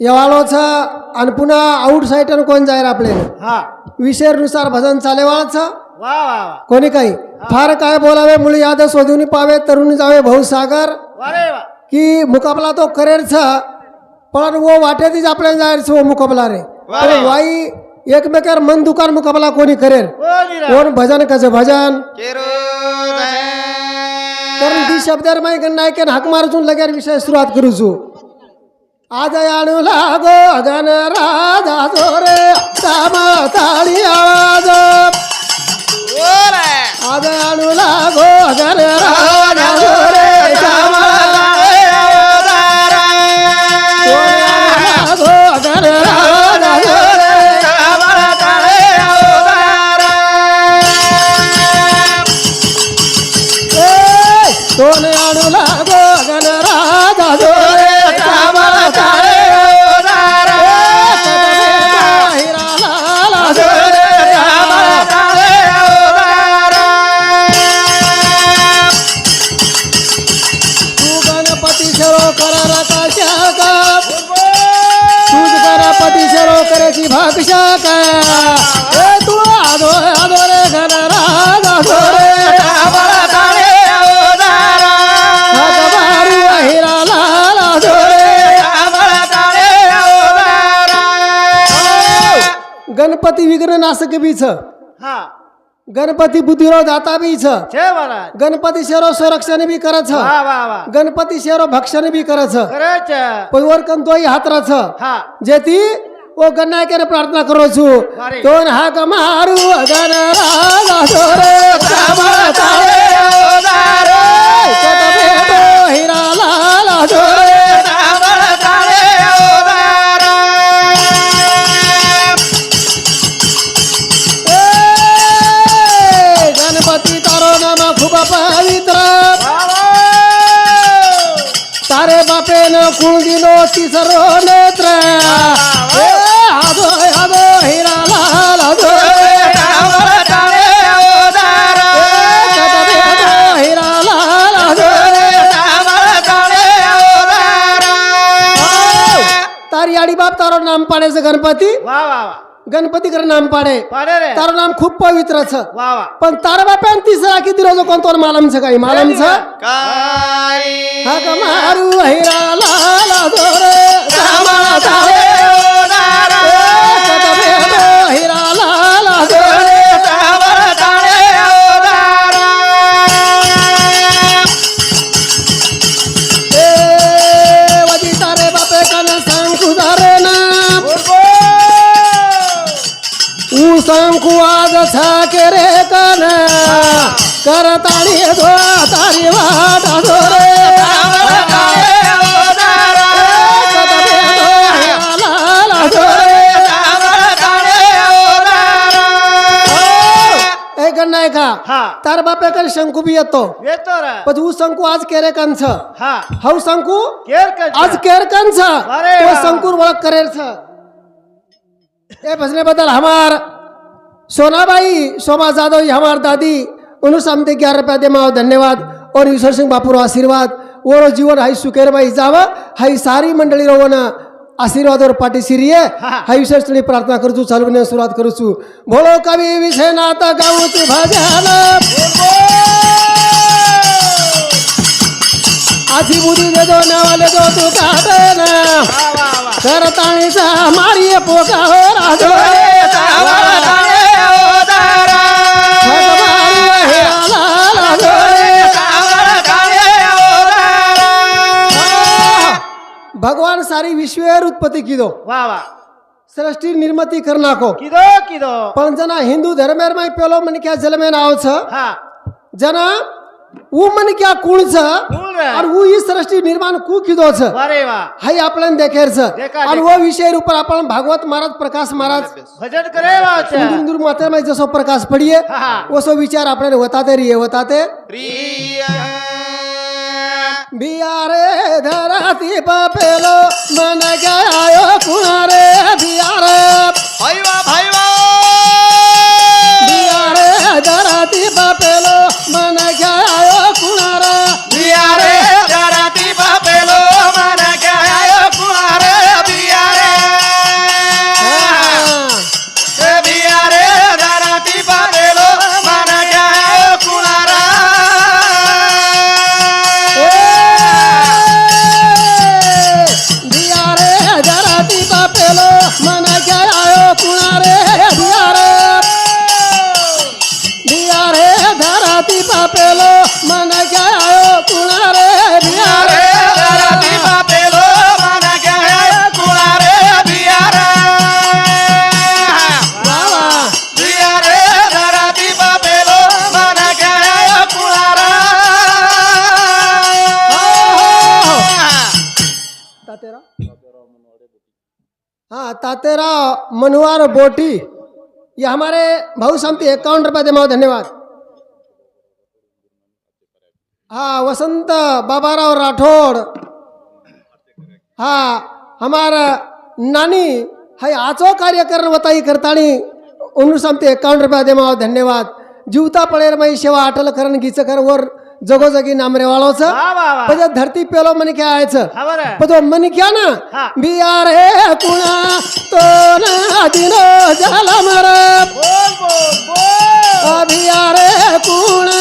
येवाळोचं आणि पुन्हा आउट साईडनं कोण जाईल आपल्याला? हा. विषयानुसार भजन चालेवाळचं? वा वा वा. कोणी काही? फार काय बोलावे मुळे याद शोधून पावे तरुण जावे भाऊसागर वा रे वा. की मुकाबला तो करेरचा पण वो वाटेतीच आपल्याला जायचं वो मुकाबला रे. पण वाई एकमेकावर मन दुकान मुकाबला कोणी करेल? कोणी रा- कोण भजन कसं भजन? कारण ती शब्दार माहिती नाही की हाक मारून लगेच विषय सुरुवात करू छू आज आणू लागो अगन राजा जोरे तामा ताळी आवाज आज आणू शरो करायची भागशा का ए तू आदो आदो रे राज आदो हिरा गणपती विघ्न नाशक बीच. हा. गणपती बुद्धिरो दाता बीच. छे गणपती शरो संरक्षण बी वा गणपती शरो भक्षण बी करच. खरंच. पैवर कंतोई हातराच. हा. જેથી ओ गणनाय प्रार्थना करू छु। तोन हाक मारू अगन राजा सोरे तावे ओदारो तोबे तो हीरा लाल सोरे तावे ओदारो ए गणपती तारे बापेन कुळगिनो तिसरो नेत्र यार याडी बाप तारो नाम पाडायचं गणपती वा वा वा गणपती कर नाम पाडे पाडे रे तारो नाम खूप पवित्र छ वा वा पण तारा बापान तिसरा किती रोज कोणतो मालम छ काही मालम छ काय हग मारू हैरा लाला दोरे सामा सावे आज छाके रे कन. करताळी धो तारी रे. तार बापाकडे शंकू येतो. येतो पण तू आज केरे कंच हाऊ कंस आज केर कंच तो शंकुर ओळख करेल छ ए भजने बदल हमार. सोनाबाई शोभा जादव ही हमार दादी उन्होंने सामने ग्यारह रुपया दे माओ धन्यवाद। और ईश्वर सिंह बापूर आशीर्वाद। वो जीवन हाई सुखेर बाई जाव हाई सारी मंडळी रोवना और पाठी सिरिये हाई ईश्वर सिंह प्रार्थना करू छू चालू सुरुवात करू छू भोलो कवी विषय नाता गाऊ तू भजन। आधी दे दो नावाले दो तू काटे ना। वा वा वा करताणीचा मारी पोका हो राजो। भगवान सारी विश्व उत्पत्ति कीधो वाह वाह सृष्टि निर्मति कर नाको कीधो कीधो पण हिंदू धर्म मै पेलो मनक्या जल में नाव छ हां जना वो मन क्या कुण छ और वो ये सृष्टि निर्माण कु कीधो छ अरे वाह हाय आपले देखेर छ और वो विषय ऊपर आपण भागवत महाराज प्रकाश महाराज भजन करे वा छ इंदुर माता मै जसो प्रकाश पड़िए ओसो विचार आपने बताते रिए बताते प्रिया बियारे धराती पेलो मन गया कुणारे? बियारे भाईवा भाईवा बोटी। ये हमारे भाऊ सामती इक्यावन रुपये दे धन्यवाद। हाँ वसंत बाबाराव राठौड़। हाँ हमारा नानी हाय आचो कार्य करण वताई करतानी उन्नु सामते एकावन्न रुपया दे धन्यवाद। जीवता पळेर माई सेवा अटल करण गीच कर वर जगोजगी नामरे वाळवचं वा वा वा पण धरती पेलो म्हणे काय आयचं तो म्हणे क्या ना हा. बियार हे कुणा तो दिनो झाला मर बोल बोल बोल. बियार हे कुणा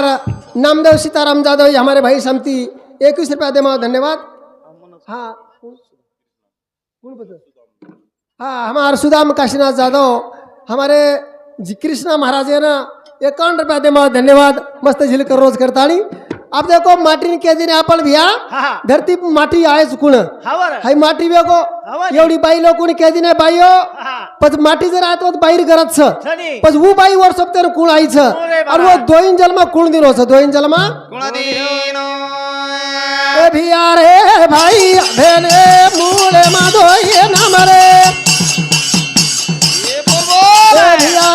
हमारा नामदेव सीताराम जादव ये हमारे भाई समती। इक्कीस रुपया दे धन्यवाद। हाँ? हाँ हमारे सुदाम काशीनाथ जादव हमारे जी कृष्णा महाराज है ना इक्यावन रुपया दे धन्यवाद। मस्त झिलकर रोज करतानी। अब देखो माटी के दिन आपण भैया धरती माटी आहे चुकून आहे हाय माटी हवा एवढी बाई लोकून के दिन बाईयो हा। माटी जर आहे तो बाहेर सनी पच वो बाई वर सोबते कुण आईचं रे और वो दोइन जन्म कुण दिन होचं दोइन जन्म भिया रे भाई भेने मूले माधो ये नाम रे. भिया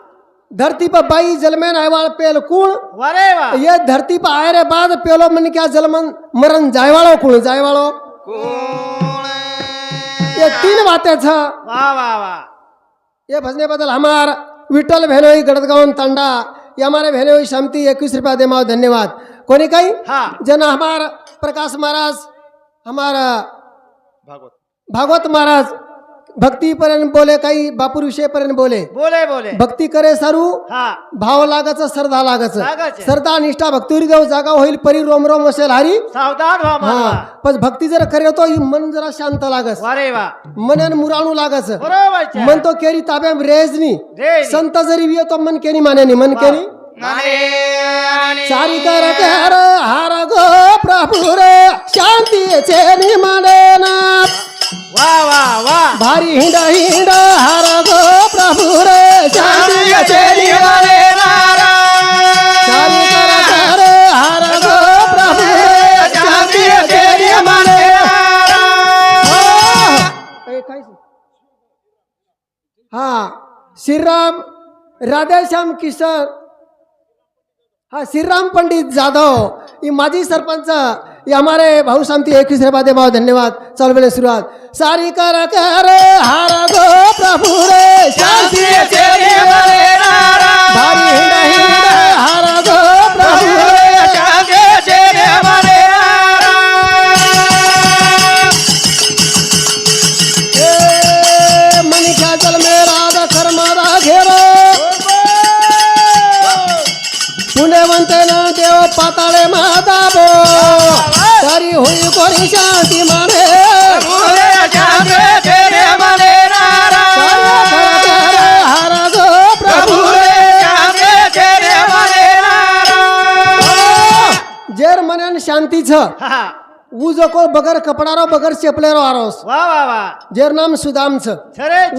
धरती पर बाई जल में आए वाला पेल कुण? वरे वा ये धरती पर आए रे बाद पेलो मन क्या जल मन मरण जाए वालो कुण? जाए वालो। ये तीन बातें छ। वा वा वा ये भजने बदल हमार विठ्ठल भेनोई गडदगावन तांडा। ये हमारे भेनोई शांति इक्कीस रुपया दे माओ धन्यवाद। कोणी काही? हा। जना हमार प्रकाश महाराज हमारा भागवत। भागवत महाराज भक्ती पर्यंत बोले काही बापूर विषय पर्यंत बोले. बोले बोले. भक्ती करे सारू हा. भाव लागायचं श्रद्धा लागायचं. श्रद्धा निष्ठा भक्तीवर देव जागा होईल परी रोम रोम असेल हरी. सावधान हा. पण भक्ती जर करे तो मन जरा शांत लागस. मन मुराणू लागस. मन तो केरी ताब्या रेजनी. संत जरी वियो तो मन केनी मानेनी. मन केनी चारी कर हार गो प्रभु रे शांती मानेना वा वा वा. भारी हिंड हिंड हार गो प्रभु रे. शांती चेनी मानेना चारी कर कर हार गो प्रभु रे. शांती चेनी मानेना हा श्रीराम राधेश्याम किशन हा श्रीराम पंडित जाधव. ही माजी सरपंच ये हमारे भाऊ शांति एक दूसरे बादे धन्यवाद। चल बेले शुरुआत। सारी कर कर हार गो प्रभु रे। शांति तेरे नारा भारी हार गो प्रभु रे। शांति तेरे नारा जल में राध कर्मादा घेरो। पुण्यवंत ना देव पाताळे माताबो तरी होई कोणी शांती माने. जेर मनेन शांतीचं. ऊ जको बगर कपडारो बगर चेपलेरो आरोस. वा वा वा. जेर नाम सुदामचं.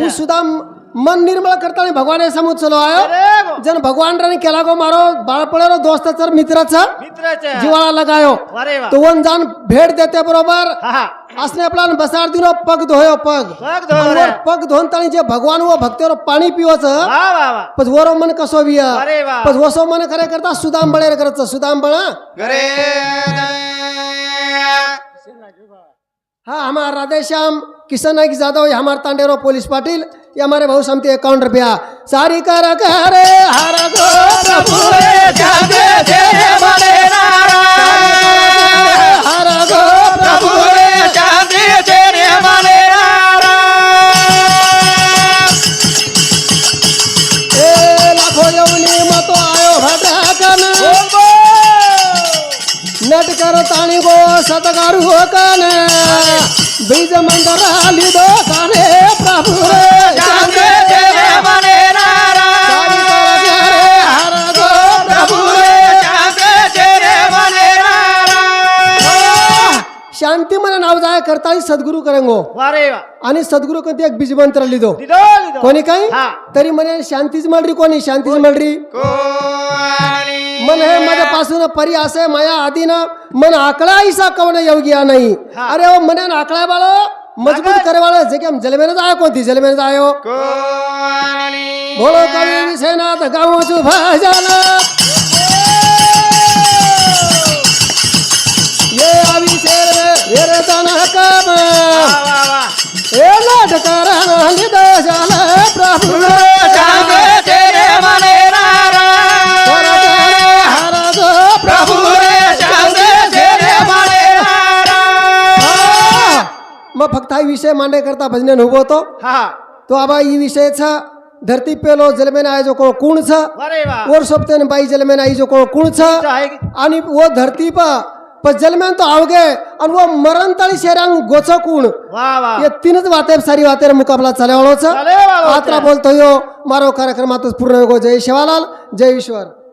ऊ सुदाम मन निर्मळ करताना भगवान समोर चलो आयो. जन भगवान रानी केला गो मारो बाळपळेरो दोस्ताचा मित्राचा मित्राचे. जीवाला लगायो. अरे वा. तो वन जान भेट देते बरोबर. हा हा. असने आपला बसार दिनो पग धोयो पग. आणि पग धोन ताणी जे भगवान व भक्तीवर पाणी पिवचं वा वा वा. पज वरो मन कसो विय. अरे वा. पज वसो मन करे करता सुदाम बळेर करत सुदाम बळा घरे हाँ हमारा राधेश्याम किशन नाइक जादव ये हमारे तांडेरो पुलिस पाटिल. ये हमारे भाऊ समती अकाउंट रुपया सारी कर करे हर गो प्रभु शांति तेरे मने हर गो प्रभु बोले शांति तेरे ए लाखो यवनी मतो आयो भटकन। नट कर ताणी गो सतगारू हो कन बीज मंदरा लिदो शांती मन नाव जाय करता सद्गुरू करेंगो वारे वा आणि सद्गुरू कोणती एक बीज मंत्र लिदो लिदो लिदो कोणी काही हा तरी म्हणे शांतीच मळरी कोणी शांतीच मळरी मन हे माझ्यापासून परी असे माया आधीनं मन आकळा ऐसा कवन योग्या नाही हा. अरे ओ मने आकळा बाळो मजबूत करे बाळो जे की जलमेन जायो कोणती जलमेन जायो बोलो कवी विसेनाथ गावचू भजन प्रभू शांति तेरे मने नारा हर गो प्रभु रे शांति तेरे मने नारा मग फक्त हा विषय मांडे करता भजने उभो तो हा तो आबा ई विषयचा धरती पेलो जलमेन आहे जो कोण कुण छ वारे वा वर सोबतेन बाई जलमेन आई जो कोण कुण छ आहे. आणि वो धरती पा पण जलमेन तो आवगे आणि वो मरण तळी शेरांग गोच कुण? वा वा. ये तीनच वाते सारी वातेर मुकाबला चालवळोच चालेवाळोच. आत्रा बोलतो यो मारो कार्यक्रमातच पूर्ण हो जय शिवालाल जय ईश्वर.